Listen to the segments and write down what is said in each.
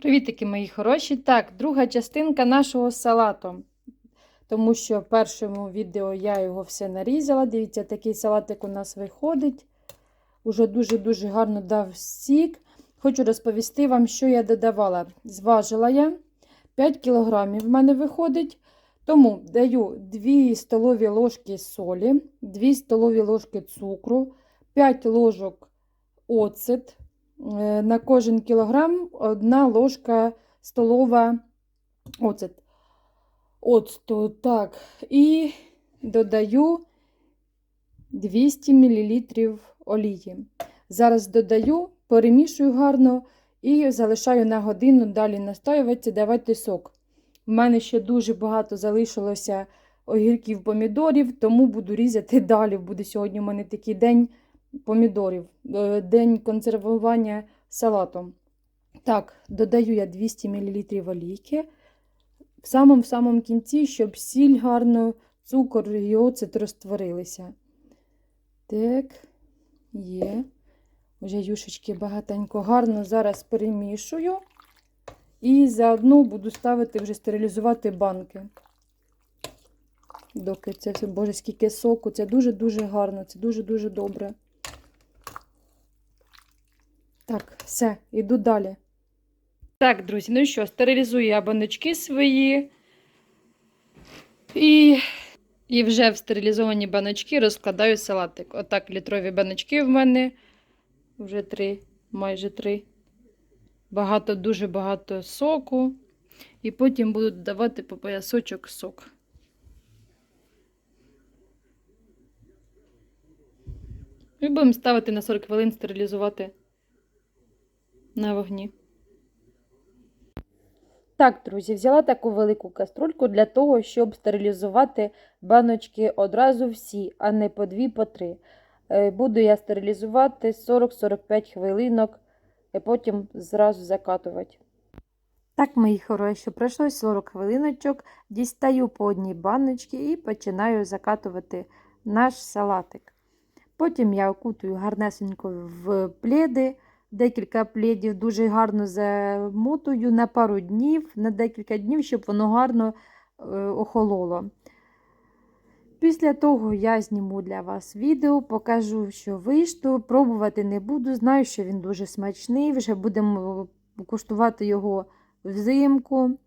Привітики, мої хороші. Так, друга частинка нашого салату. Тому що в першому відео я його все нарізала. Дивіться, такий салатик у нас виходить. Уже дуже-дуже гарно дав сік. Хочу розповісти вам, що я додавала. Зважила я 5 кг в мене виходить. Тому даю 2 столові ложки солі, 2 столові ложки цукру, 5 ложок оцет. Е, На кожен кілограм одна ложка столова оцет. Оцту, так. І додаю 200 мл олії. Зараз додаю, перемішую гарно і залишаю на годину далі настоюватися, давати сок. У мене ще дуже багато залишилося огірків помідорів, тому буду різати далі. Буде сьогодні у мене такий день помідорів, е, день консервування салатом. Так, додаю я 200 мл олійки. В самому самому кінці, щоб сіль гарно, цукор і оцет розтворилися. Так, є. Вже юшечки багатенько гарно зараз перемішую. І заодно буду ставити вже стерилізувати банки. Доки це все, боже, скільки соку, це дуже-дуже гарно, це дуже-дуже добре. Так, все, іду далі. Так, друзі, ну що, стерилізую я баночки свої. І, і вже в стерилізовані баночки розкладаю салатик. Отак літрові баночки в мене. Вже три, майже три. Багато, дуже багато соку. І потім буду додавати по поясочок сок. І будемо ставити на 40 хвилин стерилізувати на вогні. Так, друзі, взяла таку велику каструльку для того, щоб стерилізувати баночки одразу всі, а не по дві, по три. Е, Буду я стерилізувати 40-45 хвилинок, і потім зразу закатувати. Так, мої хороші, пройшло 40 хвилиночок, дістаю по одній баночці і починаю закатувати наш салатик. Потім я окутую гарнесенько в пледи, декілька пледів дуже гарно замотую на пару днів, на декілька днів, щоб воно гарно е, охололо. Після того я зніму для вас відео, покажу, що вийшло. Пробувати не буду. Знаю, що він дуже смачний. Вже будемо куштувати його взимку.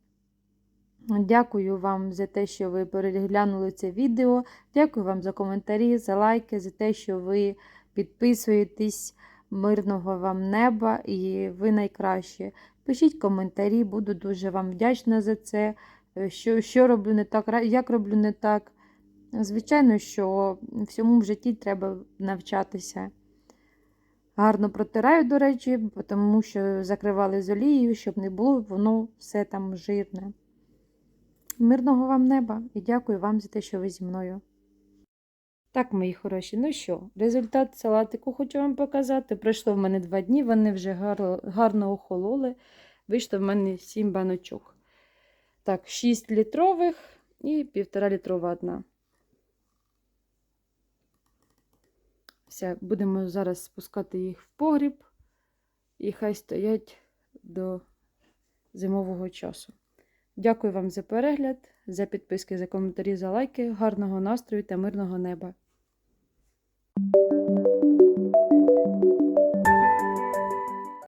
Дякую вам за те, що ви переглянули це відео. Дякую вам за коментарі, за лайки, за те, що ви підписуєтесь. Мирного вам неба і ви найкраще. Пишіть коментарі, буду дуже вам вдячна за це. Що, що роблю не так, як роблю не так. Звичайно, що всьому в житті треба навчатися. Гарно протираю, до речі, тому що закривали з олією, щоб не було воно все там жирне. Мирного вам неба і дякую вам за те, що ви зі мною. Так, мої хороші, ну що, результат салатику хочу вам показати. Пройшло в мене два дні, вони вже гарно, гарно охололи. Вийшло в мене 7 баночок. Так, 6 літрових і 1,5 літрова одна. Все, будемо зараз спускати їх в погріб, і хай стоять до зимового часу. Дякую вам за перегляд, за підписки, за коментарі, за лайки. Гарного настрою та мирного неба!